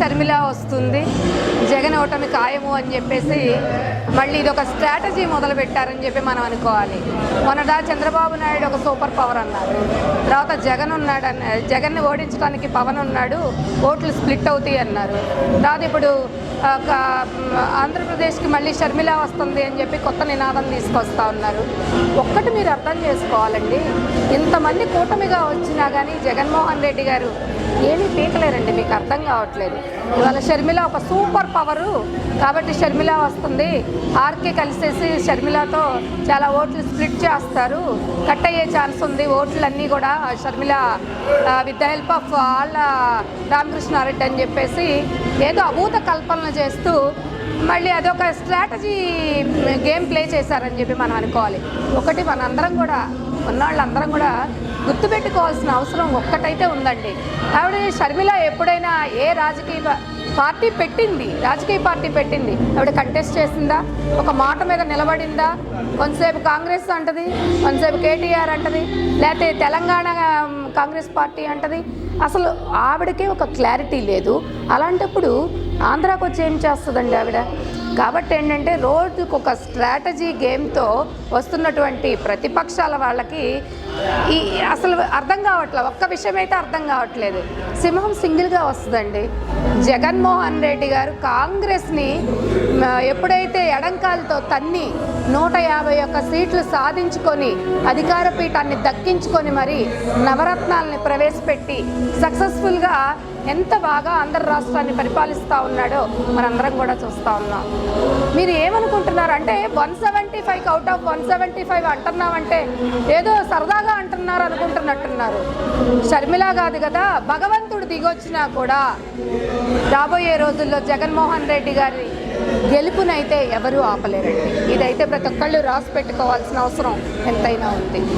షర్మిల వస్తుంది. జగన్ ఓటమి ఖాయము అని చెప్పేసి మళ్ళీ ఇది ఒక స్ట్రాటజీ మొదలు పెట్టారని చెప్పి మనం అనుకోవాలి. మొన్నదా చంద్రబాబు నాయుడు ఒక సూపర్ పవర్ అన్నారు. తర్వాత జగన్ ఉన్నాడు అన్న జగన్ని ఓడించడానికి పవన్ ఉన్నాడు ఓట్లు స్ప్లిట్ అవుతాయి అన్నారు. తర్వాత ఇప్పుడు ఆంధ్రప్రదేశ్కి మళ్ళీ షర్మిల వస్తుంది అని చెప్పి కొత్త నినాదం తీసుకొస్తా ఉన్నారు. ఒక్కటి మీరు అర్థం చేసుకోవాలండి. ఇంతమంది కూటమిగా వచ్చినా కానీ జగన్మోహన్ రెడ్డి గారు ఏమీ పీకలేరండి మీకు అర్థం కావట్లేదు. ఇవాళ షర్మిల ఒక సూపర్ పవరు కాబట్టి షర్మిల వస్తుంది. ఆర్కే కలిసేసి షర్మిలతో చాలా ఓట్లు స్ప్లిట్ చేస్తారు. కట్ అయ్యే ఛాన్స్ ఉంది. ఓట్లన్నీ కూడా Sharmila with the help of వాళ్ళ రామకృష్ణారెడ్డి అని చెప్పేసి ఏదో అభూత కల్పనలు చేస్తూ మళ్ళీ అదొక స్ట్రాటజీ గేమ్ ప్లే చేశారని చెప్పి మనం అనుకోవాలి. ఒకటి మనందరం కూడా ఉన్నవాళ్ళందరం కూడా గుర్తుపెట్టుకోవాల్సిన అవసరం ఒక్కటైతే ఉందండి. ఆవిడ షర్మిల ఎప్పుడైనా ఏ రాజకీయ పార్టీ పెట్టింది? రాజకీయ పార్టీ పెట్టింది. ఆవిడ కంటెస్ట్ చేసిందా? ఒక మాట మీద నిలబడిందా? కొంతసేపు కాంగ్రెస్ అంటది కొంతసేపు కేటీఆర్ అంటది లేకపోతే తెలంగాణ కాంగ్రెస్ పార్టీ అంటది. అసలు ఆవిడకే ఒక క్లారిటీ లేదు. అలాంటప్పుడు ఆంధ్రాకు వచ్చి ఏం చేస్తుందండి ఆవిడ? కాబట్టి ఏంటంటే రోజుకు ఒక స్ట్రాటజీ గేమ్తో వస్తున్నటువంటి ప్రతిపక్షాల వాళ్ళకి ఈ అసలు అర్థం కావట్లేదు ఒక్క విషయం అయితే అర్థం కావట్లేదు. సింహం సింగిల్గా వస్తుందండి. జగన్మోహన్ రెడ్డి గారు కాంగ్రెస్ని ఎప్పుడైతే ఎడంకాలతో తన్ని నూట యాభై ఒక్క సీట్లు సాధించుకొని అధికార పీఠాన్ని దక్కించుకొని మరి నవరత్నాలని ప్రవేశపెట్టి సక్సెస్ఫుల్గా ఎంత బాగా ఆంధ్ర రాష్ట్రాన్ని పరిపాలిస్తూ ఉన్నాడో మనందరం కూడా చూస్తూ ఉన్నాం. మీరు ఏమనుకుంటున్నారు అంటే one seventy five out of one seventy five అంటున్నామంటే ఏదో సరదాగా అంటున్నారు అనుకుంటున్నట్టున్నారు. షర్మిల కాదు కదా భగవంతుడు దిగొచ్చినా కూడా రాబోయే రోజుల్లో జగన్మోహన్ రెడ్డి గారి గెలుపునైతే ఎవరూ ఆపలేరండి. ఇదైతే ప్రతి ఒక్కళ్ళు రాసి పెట్టుకోవాల్సిన అవసరం ఎంతైనా ఉంది.